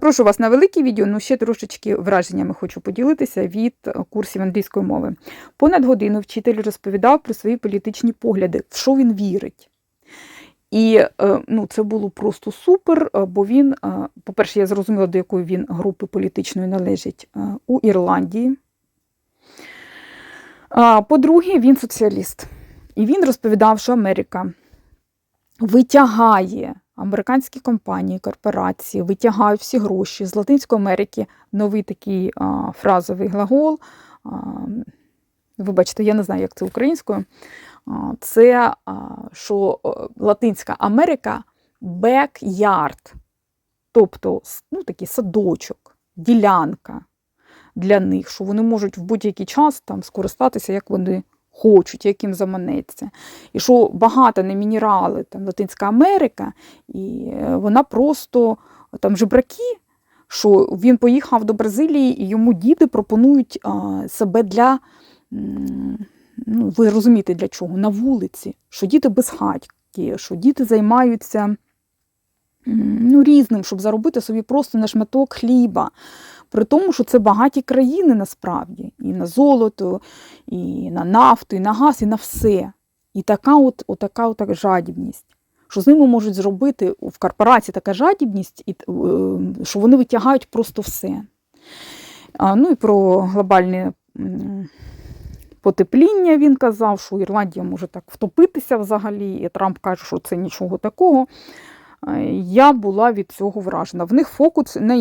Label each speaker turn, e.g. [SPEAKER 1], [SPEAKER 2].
[SPEAKER 1] Прошу вас на велике відео, ну ще трошечки враженнями хочу поділитися від курсів англійської мови. Понад годину вчитель розповідав про свої політичні погляди, в що він вірить. І е, ну, це було просто супер, е, бо він, е, по-перше, я зрозуміла, до якої він групи політичної належить у Ірландії. По-друге, він соціаліст. І він розповідав, що Америка витягає американські компанії, корпорації, витягають всі гроші з Латинської Америки. Новий такий а, фразовий глагол. А, вибачте, я не знаю, як це українською. А, це а, що о, Латинська Америка backyard, тобто ну, такий садочок, ділянка для них, що вони можуть в будь-який час там скористатися, як вони хочуть, як їм заманеться. І що багато не мінерали, там Латинська Америка, і е, вона просто там жебраки, що він поїхав до Бразилії, і йому діти пропонують себе для. Ну, ви розумієте, для чого? На вулиці, що діти безхатькі, що діти займаються ну, різним, щоб заробити собі просто на шматок хліба. При тому, що це багаті країни насправді, і на золото, і на нафту, і на газ, і на все. І така от, от от жадібність. Що з ними можуть зробити в корпорації така жадібність, і, е, що вони витягають просто все. Ну і про глобальне потепління він казав, що Ірландія може так втопитися взагалі, і Трамп каже, що це нічого такого. Е, Я була від цього вражена. В них фокус на